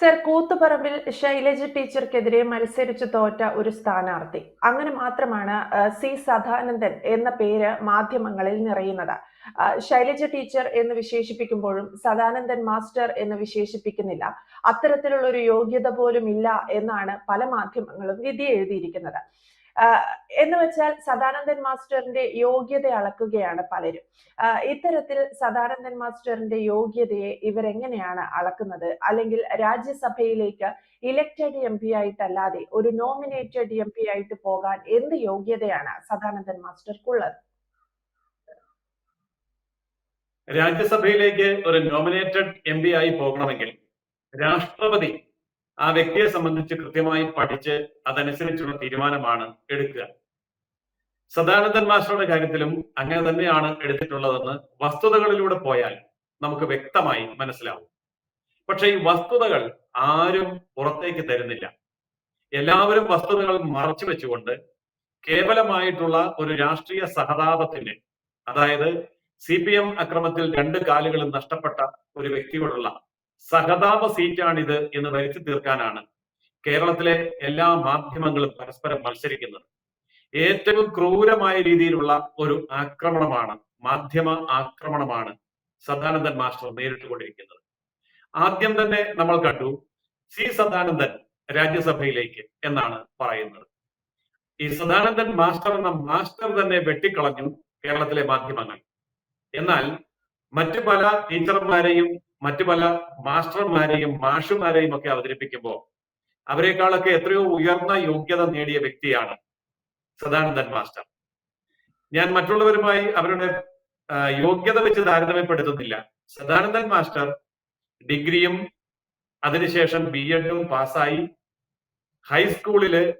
Sir കൂത്തുപറമ്പിൽ Shailaja ടീച്ചർക്കെതിരെ മത്സരിച്ച് തോറ്റ ഒരു സ്ഥാനാർത്ഥി. അങ്ങനെ മാത്രമാണ് സി സദാനന്ദൻ എന്ന പേര് മാധ്യമങ്ങളിൽ നിറയുന്നത്. ശൈലജ ടീച്ചർ എന്ന് വിശേഷിപ്പിക്കുമ്പോഴും സദാനന്ദൻ മാസ്റ്റർ എന്ന് വിശേഷിപ്പിക്കുന്നില്ല. അത്തരത്തിലുള്ള ഒരു യോഗ്യത പോലും ഇല്ല എന്നാണ് പല മാധ്യമങ്ങളും വിധി എഴുതിയിരിക്കുന്നത് എന്ന് വെച്ചാൽ സദാനന്ദൻ മാസ്റ്ററിന്റെ യോഗ്യത അളക്കുകയാണ് പലരും. ഇത്തരത്തിൽ സദാനന്ദൻ മാസ്റ്ററിന്റെ യോഗ്യതയെ ഇവരെങ്ങനെയാണ് അളക്കുന്നത്? അല്ലെങ്കിൽ രാജ്യസഭയിലേക്ക് ഇലക്റ്റഡ് എം പി ആയിട്ടല്ലാതെ ഒരു നോമിനേറ്റഡ് എം പി ആയിട്ട് പോകാൻ എന്ത് യോഗ്യതയാണ് സദാനന്ദൻ മാസ്റ്റർക്കുള്ളത്? രാജ്യസഭയിലേക്ക് ഒരു നോമിനേറ്റഡ് എം പി ആയി പോകണമെങ്കിൽ രാഷ്ട്രപതി ആ വ്യക്തിയെ സംബന്ധിച്ച് കൃത്യമായി പഠിച്ച് അതനുസരിച്ചുള്ള തീരുമാനമാണ് എടുക്കുക. സദാനന്ദൻ മാസ്റ്ററുടെ കാര്യത്തിലും അങ്ങനെ തന്നെയാണ് എടുത്തിട്ടുള്ളതെന്ന് വസ്തുതകളിലൂടെ പോയാൽ നമുക്ക് വ്യക്തമായി മനസ്സിലാവും. പക്ഷെ ഈ വസ്തുതകൾ ആരും പുറത്തേക്ക് തരുന്നില്ല. എല്ലാവരും വസ്തുതകൾ മറച്ചു വെച്ചുകൊണ്ട് കേവലമായിട്ടുള്ള ഒരു രാഷ്ട്രീയ സഹതാപത്തിന് അതായത് സി പി എം അക്രമത്തിൽ രണ്ട് കാലുകളും നഷ്ടപ്പെട്ട ഒരു വ്യക്തിയോടുള്ള സഹതാപ സീറ്റാണിത് എന്ന് വരുത്തി തീർക്കാനാണ് കേരളത്തിലെ എല്ലാ മാധ്യമങ്ങളും പരസ്പരം മത്സരിക്കുന്നത്. ഏറ്റവും ക്രൂരമായ രീതിയിലുള്ള ഒരു ആക്രമണമാണ് മാധ്യമ ആക്രമണമാണ് സദാനന്ദൻ മാസ്റ്റർ നേരിട്ടുകൊണ്ടിരിക്കുന്നത്. ആദ്യം തന്നെ നമ്മൾ കണ്ടു സി സദാനന്ദൻ രാജ്യസഭയിലേക്ക് എന്നാണ് പറയുന്നത്. ഈ സദാനന്ദൻ മാസ്റ്റർ എന്ന മാസ്റ്റർ തന്നെ വെട്ടിക്കളഞ്ഞു കേരളത്തിലെ മാധ്യമങ്ങൾ. എന്നാൽ മറ്റു പല ടീച്ചർമാരെയും മറ്റു പല മാസ്റ്റർമാരെയും മാഷുമാരെയും ഒക്കെ അവതരിപ്പിക്കുമ്പോൾ അവരെക്കാളൊക്കെ എത്രയോ ഉയർന്ന യോഗ്യത നേടിയ വ്യക്തിയാണ് സദാനന്ദൻ മാസ്റ്റർ. ഞാൻ മറ്റുള്ളവരുമായി അവരുടെ യോഗ്യത വെച്ച് താരതമ്യപ്പെടുത്തുന്നില്ല. സദാനന്ദൻ മാസ്റ്റർ ഡിഗ്രിയും അതിനുശേഷം ബി എഡും പാസ്സായി ഹൈസ്കൂളിൽ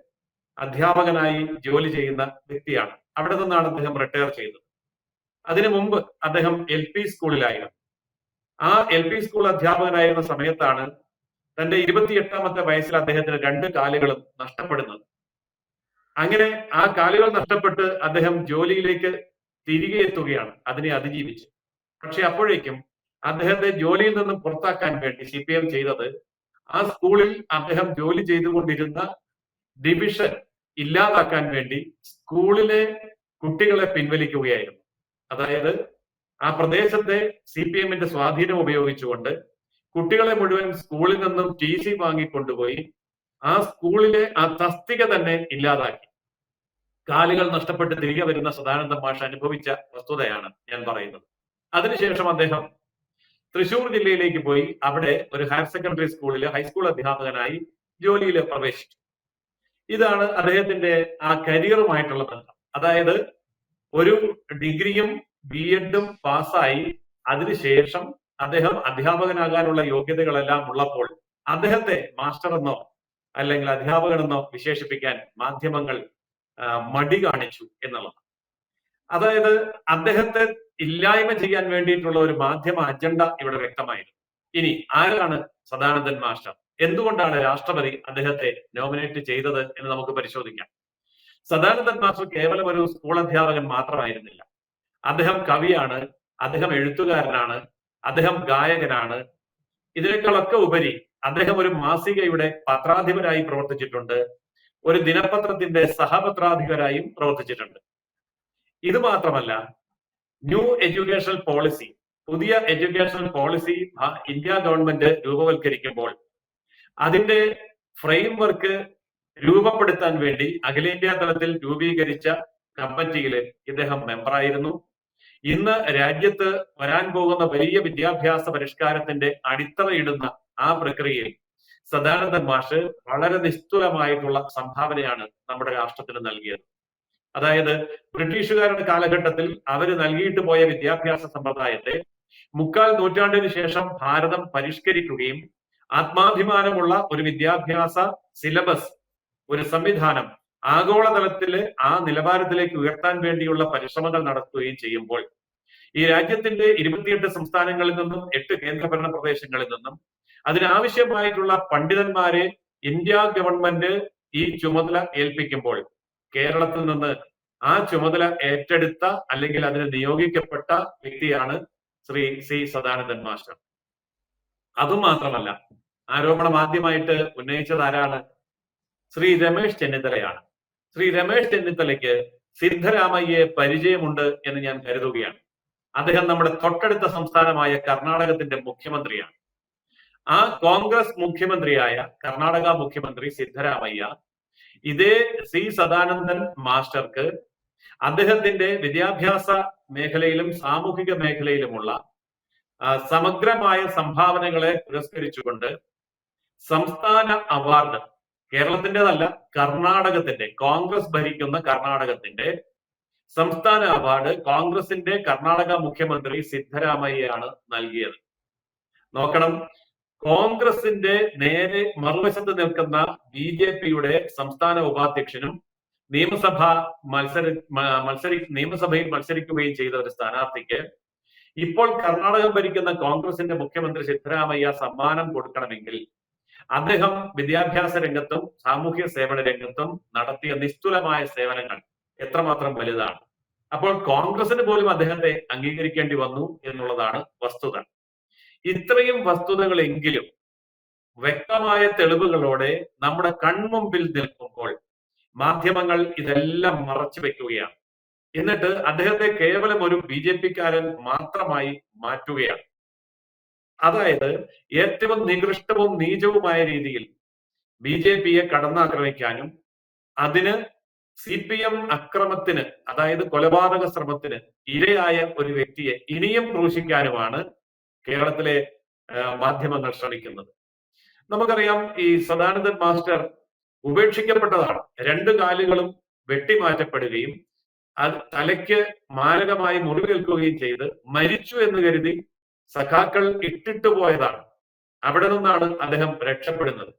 അധ്യാപകനായി ജോലി ചെയ്യുന്ന വ്യക്തിയാണ്. അവിടെ നിന്നാണ് അദ്ദേഹം റിട്ടയർ ചെയ്തത്. അതിനു മുമ്പ് അദ്ദേഹം എൽ പി സ്കൂളിലായിരുന്നു. ആ എൽ പി സ്കൂൾ അധ്യാപകനായിരുന്ന സമയത്താണ് തന്റെ ഇരുപത്തിയെട്ടാമത്തെ വയസ്സിൽ അദ്ദേഹത്തിന് രണ്ട് കാലുകളും നഷ്ടപ്പെടുന്നത്. അങ്ങനെ ആ കാലുകൾ നഷ്ടപ്പെട്ട് അദ്ദേഹം ജോലിയിലേക്ക് തിരികെ എത്തുകയാണ് അതിനെ അതിജീവിച്ച്. പക്ഷെ അപ്പോഴേക്കും അദ്ദേഹത്തെ ജോലിയിൽ നിന്ന് പുറത്താക്കാൻ വേണ്ടി സി പി എം ചെയ്തത് ആ സ്കൂളിൽ അദ്ദേഹം ജോലി ചെയ്തുകൊണ്ടിരുന്ന ഡിവിഷൻ ഇല്ലാതാക്കാൻ വേണ്ടി സ്കൂളിലെ കുട്ടികളെ പിൻവലിക്കുകയായിരുന്നു. അതായത് ആ പ്രദേശത്തെ സി പി എമ്മിന്റെ സ്വാധീനം ഉപയോഗിച്ചുകൊണ്ട് കുട്ടികളെ മുഴുവൻ സ്കൂളിൽ നിന്നും ടി സി വാങ്ങിക്കൊണ്ടുപോയി ആ സ്കൂളിലെ ആ തസ്തിക തന്നെ ഇല്ലാതാക്കി. കാലുകൾ നഷ്ടപ്പെട്ട് തിരികെ വരുന്ന സദാനന്ദ മാഷ് അനുഭവിച്ച വസ്തുതയാണ് ഞാൻ പറയുന്നത്. അതിനുശേഷം അദ്ദേഹം തൃശൂർ ജില്ലയിലേക്ക് പോയി അവിടെ ഒരു ഹയർ സെക്കൻഡറി സ്കൂളിൽ ഹൈസ്കൂൾ അധ്യാപകനായി ജോലിയിൽ പ്രവേശിച്ചു. ഇതാണ് അദ്ദേഹത്തിന്റെ ആ കരിയറുമായിട്ടുള്ള ബന്ധം. അതായത് ഒരു ഡിഗ്രിയും ബി എഡും പാസ്സായി. അതിനുശേഷം അദ്ദേഹം അധ്യാപകനാകാനുള്ള യോഗ്യതകളെല്ലാം ഉള്ളപ്പോൾ അദ്ദേഹത്തെ മാസ്റ്റർ എന്നോ അല്ലെങ്കിൽ അധ്യാപകനെന്നോ വിശേഷിപ്പിക്കാൻ മാധ്യമങ്ങൾ മടി കാണിച്ചു എന്നുള്ളതാണ്. അതായത് അദ്ദേഹത്തെ ഇല്ലായ്മ ചെയ്യാൻ വേണ്ടിയിട്ടുള്ള ഒരു മാധ്യമ അജണ്ട ഇവിടെ വ്യക്തമായിരുന്നു. ഇനി ആരാണ് സദാനന്ദൻ മാസ്റ്റർ? എന്തുകൊണ്ടാണ് രാഷ്ട്രപതി അദ്ദേഹത്തെ നോമിനേറ്റ് ചെയ്തത് എന്ന് നമുക്ക് പരിശോധിക്കാം. സദാനന്ദൻ മാസ്റ്റർ കേവലം ഒരു സ്കൂൾ അധ്യാപകൻ മാത്രമായിരുന്നില്ല. അദ്ദേഹം കവിയാണ് അദ്ദേഹം എഴുത്തുകാരനാണ് അദ്ദേഹം ഗായകനാണ്. ഇതിനേക്കാളൊക്കെ ഉപരി അദ്ദേഹം ഒരു മാസികയുടെ പത്രാധിപരായി പ്രവർത്തിച്ചിട്ടുണ്ട്. ഒരു ദിനപത്രത്തിന്റെ സഹപത്രാധിപരായും പ്രവർത്തിച്ചിട്ടുണ്ട്. ഇത് മാത്രമല്ല ന്യൂ എഡ്യൂക്കേഷൻ പോളിസി പുതിയ എഡ്യൂക്കേഷൻ പോളിസി ഇന്ത്യ ഗവൺമെന്റ് രൂപവൽക്കരിക്കുമ്പോൾ അതിന്റെ ഫ്രെയിം വർക്ക് രൂപപ്പെടുത്താൻ വേണ്ടി അഖിലേന്ത്യാ തലത്തിൽ രൂപീകരിച്ച കമ്മിറ്റിയിൽ ഇദ്ദേഹം മെമ്പറായിരുന്നു. ഇന്ന് രാജ്യത്ത് വരാൻ പോകുന്ന വലിയ വിദ്യാഭ്യാസ പരിഷ്കാരത്തിന്റെ അടിത്തറയിടുന്ന ആ പ്രക്രിയയിൽ സദാനന്ദൻ മാഷ് വളരെ നിസ്തുലമായിട്ടുള്ള സംഭാവനയാണ് നമ്മുടെ രാഷ്ട്രത്തിന് നൽകിയത്. അതായത് ബ്രിട്ടീഷുകാരുടെ കാലഘട്ടത്തിൽ അവർ നൽകിയിട്ട് പോയ വിദ്യാഭ്യാസ സമ്പ്രദായത്തെ മുക്കാൽ നൂറ്റാണ്ടിന് ശേഷം ഭാരതം പരിഷ്കരിക്കുകയും ആത്മാഭിമാനമുള്ള ഒരു വിദ്യാഭ്യാസ സിലബസ് ഒരു സംവിധാനം ആഗോളതലത്തിൽ ആ നിലവാരത്തിലേക്ക് ഉയർത്താൻ വേണ്ടിയുള്ള പരിശ്രമങ്ങൾ നടത്തുകയും ചെയ്യുമ്പോൾ ഈ രാജ്യത്തിന്റെ ഇരുപത്തിയെട്ട് സംസ്ഥാനങ്ങളിൽ നിന്നും എട്ട് കേന്ദ്രഭരണ പ്രദേശങ്ങളിൽ നിന്നും അതിനാവശ്യമായിട്ടുള്ള പണ്ഡിതന്മാരെ ഇന്ത്യ ഗവൺമെന്റ് ഈ ചുമതല ഏൽപ്പിക്കുമ്പോൾ കേരളത്തിൽ നിന്ന് ആ ചുമതല ഏറ്റെടുത്ത അല്ലെങ്കിൽ അതിന് നിയോഗിക്കപ്പെട്ട വ്യക്തിയാണ് ശ്രീ സി സദാനന്ദൻ മാസ്റ്റർ. അതുമാത്രമല്ല ആരോപണം ആദ്യമായിട്ട് ഉന്നയിച്ചത് ആരാണ്? ശ്രീ രമേശ് ചെന്നിത്തലയാണ്. ശ്രീ രമേശ് ചെന്നിത്തലയ്ക്ക് സിദ്ധരാമയ്യെ പരിചയമുണ്ട് എന്ന് ഞാൻ കരുതുകയാണ്. അദ്ദേഹം നമ്മുടെ തൊട്ടടുത്ത സംസ്ഥാനമായ കർണാടകത്തിന്റെ മുഖ്യമന്ത്രിയാണ്. ആ കോൺഗ്രസ് മുഖ്യമന്ത്രിയായ കർണാടക മുഖ്യമന്ത്രി സിദ്ധരാമയ്യ ഇതേ സി സദാനന്ദൻ മാസ്റ്റർക്ക് അദ്ദേഹത്തിന്റെ വിദ്യാഭ്യാസ മേഖലയിലും സാമൂഹിക മേഖലയിലുമുള്ള സമഗ്രമായ സംഭാവനകളെ പുരസ്കരിച്ചുകൊണ്ട് സംസ്ഥാന അവാർഡ് കേരളത്തിന്റെതല്ല കർണാടകത്തിന്റെ കോൺഗ്രസ് ഭരിക്കുന്ന കർണാടകത്തിന്റെ സംസ്ഥാന അവാർഡ് കോൺഗ്രസിന്റെ കർണാടക മുഖ്യമന്ത്രി സിദ്ധരാമയ്യയാണ് നൽകിയത്. നോക്കണം കോൺഗ്രസിന്റെ നേരെ മറുവശത്ത് നിൽക്കുന്ന ബി ജെ പിയുടെ സംസ്ഥാന ഉപാധ്യക്ഷനും നിയമസഭ മത്സര മത്സരി നിയമസഭയിൽ മത്സരിക്കുകയും ചെയ്ത ഒരു സ്ഥാനാർത്ഥിക്ക് ഇപ്പോൾ കർണാടകം ഭരിക്കുന്ന കോൺഗ്രസിന്റെ മുഖ്യമന്ത്രി സിദ്ധരാമയ്യ സമ്മാനം കൊടുക്കണമെങ്കിൽ അദ്ദേഹം വിദ്യാഭ്യാസ രംഗത്തും സാമൂഹ്യ സേവന രംഗത്തും നടത്തിയ നിസ്തുലമായ സേവനങ്ങൾ എത്രമാത്രം വലുതാണ്. അപ്പോൾ കോൺഗ്രസിന് പോലും അദ്ദേഹത്തെ അംഗീകരിക്കേണ്ടി വന്നു എന്നുള്ളതാണ് വസ്തുത. ഇത്രയും വസ്തുതകളെങ്കിലും വ്യക്തമായ തെളിവുകളോടെ നമ്മുടെ കൺമുമ്പിൽ നിൽക്കുമ്പോൾ മാധ്യമങ്ങൾ ഇതെല്ലാം മറച്ചു വെക്കുകയാണ്. എന്നിട്ട് അദ്ദേഹത്തെ കേവലം ഒരു ബി ജെ പിക്കാരൻ മാത്രമായി മാറ്റുകയാണ്. അതായത് ഏറ്റവും നികൃഷ്ടവും നീചവുമായ രീതിയിൽ ബി ജെ പിയെ കടന്നാക്രമിക്കാനും അതിന് സി പി എം അക്രമത്തിന് അതായത് കൊലപാതക ശ്രമത്തിന് ഇരയായ ഒരു വ്യക്തിയെ ഇനിയും ക്രൂശിക്കാനുമാണ് കേരളത്തിലെ മാധ്യമങ്ങൾ ശ്രമിക്കുന്നത്. നമുക്കറിയാം ഈ സദാനന്ദൻ മാസ്റ്റർ ഉപേക്ഷിക്കപ്പെട്ടതാണ്. രണ്ട് കാലുകളും വെട്ടിമാറ്റപ്പെടുകയും അത് തലയ്ക്ക് മാരകമായി മുറിവേൽക്കുകയും ചെയ്ത് മരിച്ചു എന്ന് കരുതി സഖാക്കൾ ഇട്ടിട്ട് പോയതാണ്. അവിടെ നിന്നാണ് അദ്ദേഹം രക്ഷപ്പെടുന്നത്.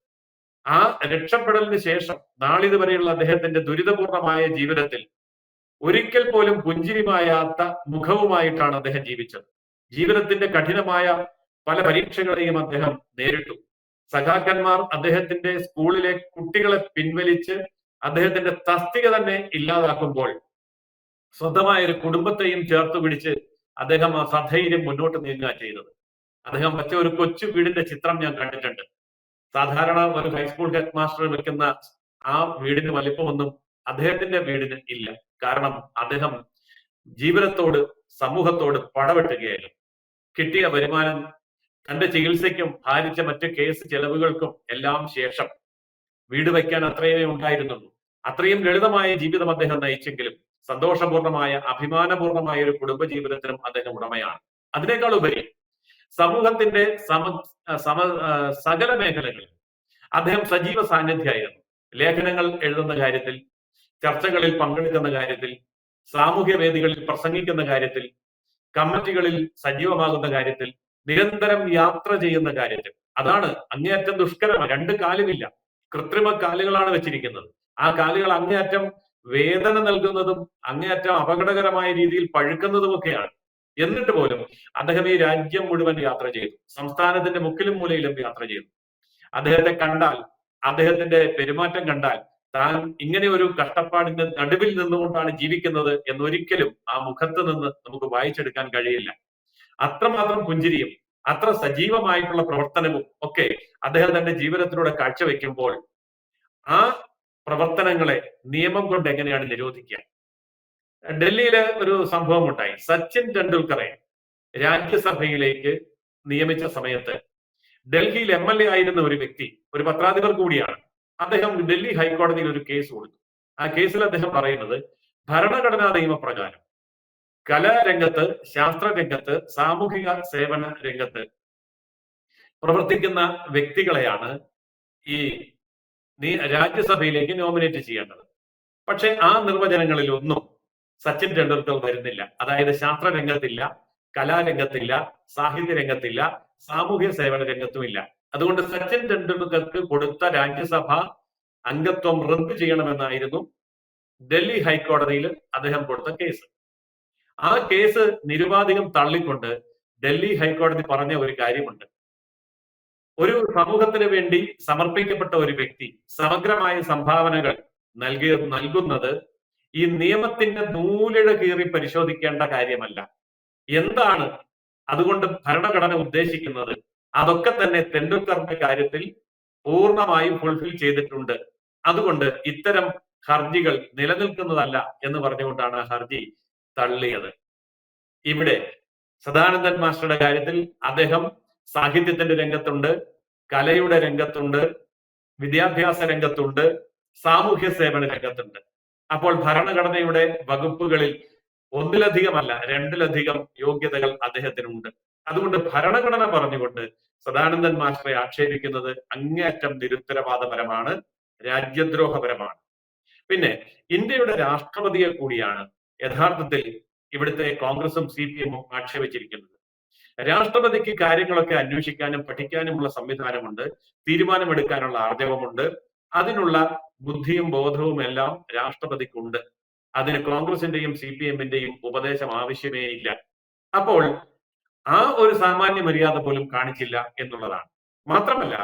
ആ രക്ഷപ്പെടലിന് ശേഷം നാളിത് വരെയുള്ള അദ്ദേഹത്തിന്റെ ദുരിതപൂർണമായ ജീവിതത്തിൽ ഒരിക്കൽ പോലും പുഞ്ചിരിമായാത്ത മുഖവുമായിട്ടാണ് അദ്ദേഹം ജീവിച്ചത്. ജീവിതത്തിന്റെ കഠിനമായ പല പരീക്ഷകളെയും അദ്ദേഹം നേരിട്ടു. സഖാക്കന്മാർ അദ്ദേഹത്തിന്റെ സ്കൂളിലെ കുട്ടികളെ പിൻവലിച്ച് അദ്ദേഹത്തിന്റെ തസ്തിക തന്നെ ഇല്ലാതാക്കുമ്പോൾ സ്വന്തമായ ഒരു കുടുംബത്തെയും ചേർത്ത് പിടിച്ച് അദ്ദേഹം സധൈര്യം മുന്നോട്ട് നീങ്ങുക ചെയ്തത്. അദ്ദേഹം വെച്ച ഒരു കൊച്ചു വീടിന്റെ ചിത്രം ഞാൻ കണ്ടിട്ടുണ്ട്. സാധാരണ ഒരു ഹൈസ്കൂൾ ഹെഡ് മാസ്റ്റർ വെക്കുന്ന ആ വീടിന് വലിപ്പമൊന്നും അദ്ദേഹത്തിന്റെ വീടിന് ഇല്ല. കാരണം അദ്ദേഹം ജീവിതത്തോട് സമൂഹത്തോട് പടവെട്ടുകയായിരുന്നു. കിട്ടിയ വരുമാനം തന്റെ ചികിത്സയ്ക്കും ഭാരിച്ച മറ്റ് കേസ് ചെലവുകൾക്കും എല്ലാം ശേഷം വീട് വയ്ക്കാൻ അത്രയേ ഉണ്ടായിരുന്നുള്ളൂ. അത്രയും ലളിതമായ ജീവിതം അദ്ദേഹം നയിച്ചെങ്കിലും സന്തോഷപൂർണമായ അഭിമാനപൂർണമായ ഒരു കുടുംബജീവിതത്തിനും അദ്ദേഹം ഉടമയാണ്. അതിനേക്കാൾ ഉപരി സമൂഹത്തിന്റെ സമ സമ സകല മേഖലകളിൽ അദ്ദേഹം സജീവ സാന്നിധ്യമായിരുന്നു ലേഖനങ്ങൾ എഴുതുന്ന കാര്യത്തിൽ ചർച്ചകളിൽ പങ്കെടുക്കുന്ന കാര്യത്തിൽ സാമൂഹ്യ വേദികളിൽ പ്രസംഗിക്കുന്ന കാര്യത്തിൽ കമ്മിറ്റികളിൽ സജീവമാകുന്ന കാര്യത്തിൽ നിരന്തരം യാത്ര ചെയ്യുന്ന കാര്യത്തിൽ. അതാണ് അങ്ങേയറ്റം ദുഷ്കരമാണ് രണ്ട് കാലുമില്ല. കൃത്രിമ കാലുകളാണ് വെച്ചിരിക്കുന്നത്. ആ കാലുകൾ അങ്ങേയറ്റം വേദന നൽകുന്നതും അങ്ങേയറ്റം അപകടകരമായ രീതിയിൽ പഴുക്കുന്നതുമൊക്കെയാണ്. എന്നിട്ട് പോലും അദ്ദേഹം ഈ രാജ്യം മുഴുവൻ യാത്ര ചെയ്തു. സംസ്ഥാനത്തിന്റെ മുക്കിലും മൂലയിലും യാത്ര ചെയ്തു. അദ്ദേഹത്തെ കണ്ടാൽ അദ്ദേഹത്തിന്റെ പെരുമാറ്റം കണ്ടാൽ താൻ ഇങ്ങനെ ഒരു കഷ്ടപ്പാടിന്റെ നടുവിൽ നിന്നുകൊണ്ടാണ് ജീവിക്കുന്നത് എന്നൊരിക്കലും ആ മുഖത്ത് നിന്ന് നമുക്ക് വായിച്ചെടുക്കാൻ കഴിയില്ല. അത്രമാത്രം പുഞ്ചിരിയും അത്ര സജീവമായിട്ടുള്ള പ്രവർത്തനവും ഒക്കെ അദ്ദേഹം തന്റെ ജീവിതത്തിലൂടെ കാഴ്ചവെക്കുമ്പോൾ ആ പ്രവർത്തനങ്ങളെ നിയമം കൊണ്ട് എങ്ങനെയാണ് നിരോധിക്കുക? ഡൽഹിയിൽ ഒരു സംഭവം ഉണ്ടായി സച്ചിൻ ടെണ്ടുൽക്കറെ രാജ്യസഭയിലേക്ക് നിയമിച്ച സമയത്ത് ഡൽഹിയിൽ എം എൽ എ ആയിരുന്ന ഒരു വ്യക്തി ഒരു പത്രാധിപർ കൂടിയാണ് അദ്ദേഹം ഡൽഹി ഹൈക്കോടതിയിൽ ഒരു കേസ് കൊടുത്തു. ആ കേസിൽ അദ്ദേഹം പറയുന്നത് ഭരണഘടനാ നിയമപ്രകാരം കലാരംഗത്ത് ശാസ്ത്രരംഗത്ത് സാമൂഹിക സേവന രംഗത്ത് പ്രവർത്തിക്കുന്ന വ്യക്തികളെയാണ് ഈ രാജ്യസഭയിലേക്ക് നോമിനേറ്റ് ചെയ്യേണ്ടത്. പക്ഷെ ആ നിർവചനങ്ങളിൽ ഒന്നും സച്ചിൻ ടെണ്ടുൽക്കർ വരുന്നില്ല. അതായത് ശാസ്ത്ര രംഗത്തില്ല കലാരംഗത്തില്ല സാഹിത്യ രംഗത്തില്ല സാമൂഹ്യ സേവന രംഗത്തുമില്ല. അതുകൊണ്ട് സച്ചിൻ ടെണ്ടുൽക്കർക്ക് കൊടുത്ത രാജ്യസഭ അംഗത്വം റദ്ദ് ചെയ്യണമെന്നായിരുന്നു ഡൽഹി ഹൈക്കോടതിയിൽ അദ്ദേഹം കൊടുത്ത കേസ്. ആ കേസ് നിരുപാധികം തള്ളിക്കൊണ്ട് ഡൽഹി ഹൈക്കോടതി പറഞ്ഞ ഒരു കാര്യമുണ്ട്. ഒരു സമൂഹത്തിന് വേണ്ടി സമർപ്പിക്കപ്പെട്ട ഒരു വ്യക്തി സമഗ്രമായ സംഭാവനകൾ നൽകിയ നൽകുന്നത് ഈ നിയമത്തിന്റെ നൂലിഴ കീറി പരിശോധിക്കേണ്ട കാര്യമല്ല. എന്താണ് അതുകൊണ്ട് ഭരണഘടന ഉദ്ദേശിക്കുന്നത്? അതൊക്കെ തന്നെ തെണ്ടുൽക്കറിന്റെ കാര്യത്തിൽ പൂർണമായും ഫുൾഫിൽ ചെയ്തിട്ടുണ്ട്. അതുകൊണ്ട് ഇത്തരം ഹർജികൾ നിലനിൽക്കുന്നതല്ല എന്ന് പറഞ്ഞുകൊണ്ടാണ് ഹർജി തള്ളിയത്. ഇവിടെ സദാനന്ദൻ മാസ്റ്ററുടെ കാര്യത്തിൽ അദ്ദേഹം സാഹിത്യത്തിന്റെ രംഗത്തുണ്ട് കലയുടെ രംഗത്തുണ്ട് വിദ്യാഭ്യാസ രംഗത്തുണ്ട് സാമൂഹ്യ സേവന രംഗത്തുണ്ട്. അപ്പോൾ ഭരണഘടനയുടെ വകുപ്പുകളിൽ ഒന്നിലധികമല്ല രണ്ടിലധികം യോഗ്യതകൾ അദ്ദേഹത്തിനുണ്ട്. അതുകൊണ്ട് ഭരണഘടന പറഞ്ഞുകൊണ്ട് സദാനന്ദൻ മാസ്റ്ററെ ആക്ഷേപിക്കുന്നത് അങ്ങേയറ്റം നിരുത്തരവാദപരമാണ് രാജ്യദ്രോഹപരമാണ്. പിന്നെ ഇന്ത്യയുടെ രാഷ്ട്രപതിയെ കൂടിയാണ് യഥാർത്ഥത്തിൽ ഇവിടുത്തെ കോൺഗ്രസും സി പി എമ്മും ആക്ഷേപിച്ചിരിക്കുന്നത്. രാഷ്ട്രപതിക്ക് കാര്യങ്ങളൊക്കെ അന്വേഷിക്കാനും പഠിക്കാനുമുള്ള സംവിധാനമുണ്ട് തീരുമാനമെടുക്കാനുള്ള ആർജവമുണ്ട് അതിനുള്ള ബുദ്ധിയും ബോധവും എല്ലാം രാഷ്ട്രപതിക്കുണ്ട്. അതിന് കോൺഗ്രസിന്റെയും സി പി എമ്മിന്റെയും ഉപദേശം ആവശ്യമേ ഇല്ല. അപ്പോൾ ആ ഒരു സാമാന്യ മര്യാദ പോലും കാണിച്ചില്ല എന്നുള്ളതാണ്. മാത്രമല്ല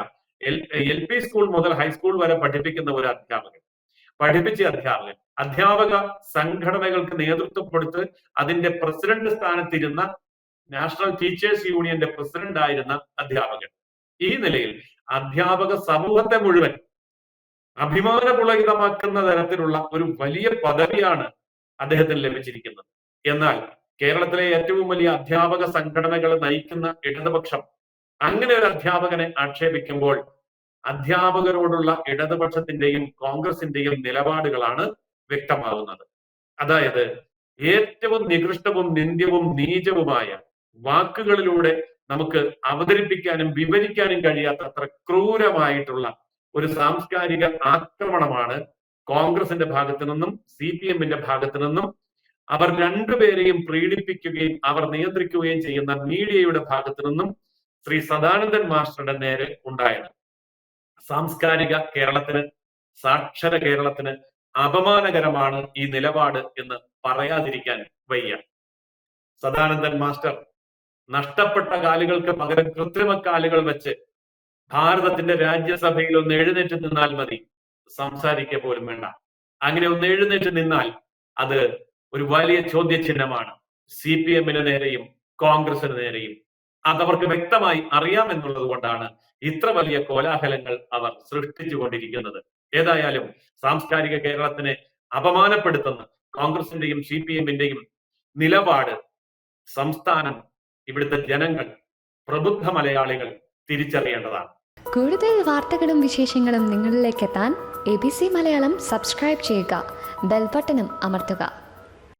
എൽ പി സ്കൂൾ മുതൽ ഹൈസ്കൂൾ വരെ പഠിപ്പിക്കുന്ന ഒരു അധ്യാപകൻ പഠിപ്പിച്ച അധ്യാപകൻ അധ്യാപക സംഘടനകൾക്ക് നേതൃത്വം കൊടുത്ത് അതിന്റെ പ്രസിഡന്റ് സ്ഥാനത്തിരുന്ന നാഷണൽ ടീച്ചേഴ്സ് യൂണിയന്റെ പ്രസിഡന്റ് ആയിരുന്ന അധ്യാപകൻ. ഈ നിലയിൽ അധ്യാപക സമൂഹത്തെ മുഴുവൻ അഭിമാനപുളകിതമാക്കുന്ന തരത്തിലുള്ള ഒരു വലിയ പദവിയാണ് അദ്ദേഹത്തിന് ലഭിച്ചിരിക്കുന്നത്. എന്നാൽ കേരളത്തിലെ ഏറ്റവും വലിയ അധ്യാപക സംഘടനകൾ നയിക്കുന്ന ഇടതുപക്ഷം അങ്ങനെ ഒരു അധ്യാപകനെ ആക്ഷേപിക്കുമ്പോൾ അധ്യാപകരോടുള്ള ഇടതുപക്ഷത്തിന്റെയും കോൺഗ്രസിന്റെയും നിലപാടുകളാണ് വ്യക്തമാകുന്നത്. അതായത് ഏറ്റവും നികൃഷ്ടവും നിന്ദ്യവും നീചവുമായ വാക്കുകളിലൂടെ നമുക്ക് അവതരിപ്പിക്കാനും വിവരിക്കാനും കഴിയാത്ത അത്ര ക്രൂരമായിട്ടുള്ള ഒരു സാംസ്കാരിക ആക്രമണമാണ് കോൺഗ്രസിന്റെ ഭാഗത്തു നിന്നും സി പി എമ്മിന്റെ ഭാഗത്തു നിന്നും. അവർ രണ്ടുപേരെയും പ്രീഡിപ്പിക്കുകയും അവർ നിയന്ത്രിക്കുകയും ചെയ്യുന്ന മീഡിയയുടെ ഭാഗത്തു നിന്നും ശ്രീ സദാനന്ദൻ മാസ്റ്ററുടെ നേരെ ഉണ്ടായത്. സാംസ്കാരിക കേരളത്തിന് സാക്ഷര കേരളത്തിന് അപമാനകരമാണ് ഈ നിലപാട് എന്ന് പറയാതിരിക്കാൻ വയ്യ. സദാനന്ദൻ മാസ്റ്റർ നഷ്ടപ്പെട്ട കാലുകൾക്ക് പകരം കൃത്രിമ കാലുകൾ വെച്ച് ഭാരതത്തിന്റെ രാജ്യസഭയിൽ ഒന്ന് എഴുന്നേറ്റ് നിന്നാൽ മതി. സംസാരിക്കുക പോലും വേണ്ട. അങ്ങനെ ഒന്ന് എഴുന്നേറ്റ് നിന്നാൽ അത് ഒരു വലിയ ചോദ്യചിഹ്നമാണ്. സി പി എമ്മിന് നേരെയും കോൺഗ്രസിന് നേരെയും. അതവർക്ക് വ്യക്തമായി അറിയാമെന്നുള്ളത് കൊണ്ടാണ് ഇത്ര വലിയ കോലാഹലങ്ങൾ അവർ സൃഷ്ടിച്ചുകൊണ്ടിരിക്കുന്നത്. ഏതായാലും സാംസ്കാരിക കേരളത്തിനെ അപമാനപ്പെടുത്തുന്ന കോൺഗ്രസിന്റെയും സി പി എമ്മിന്റെയും നിലപാട് സംസ്ഥാനം ഇവിടുത്തെ ജനങ്ങൾ പ്രബുദ്ധ മലയാളികൾ തിരിച്ചറിയേണ്ടതാണ്. കൂടുതൽ വാർത്തകളും വിശേഷങ്ങളും നിങ്ങളിലേക്ക് എത്താൻ A B C Malayalam subscribe ചെയ്യുക. ബെൽബട്ടനും അമർത്തുക.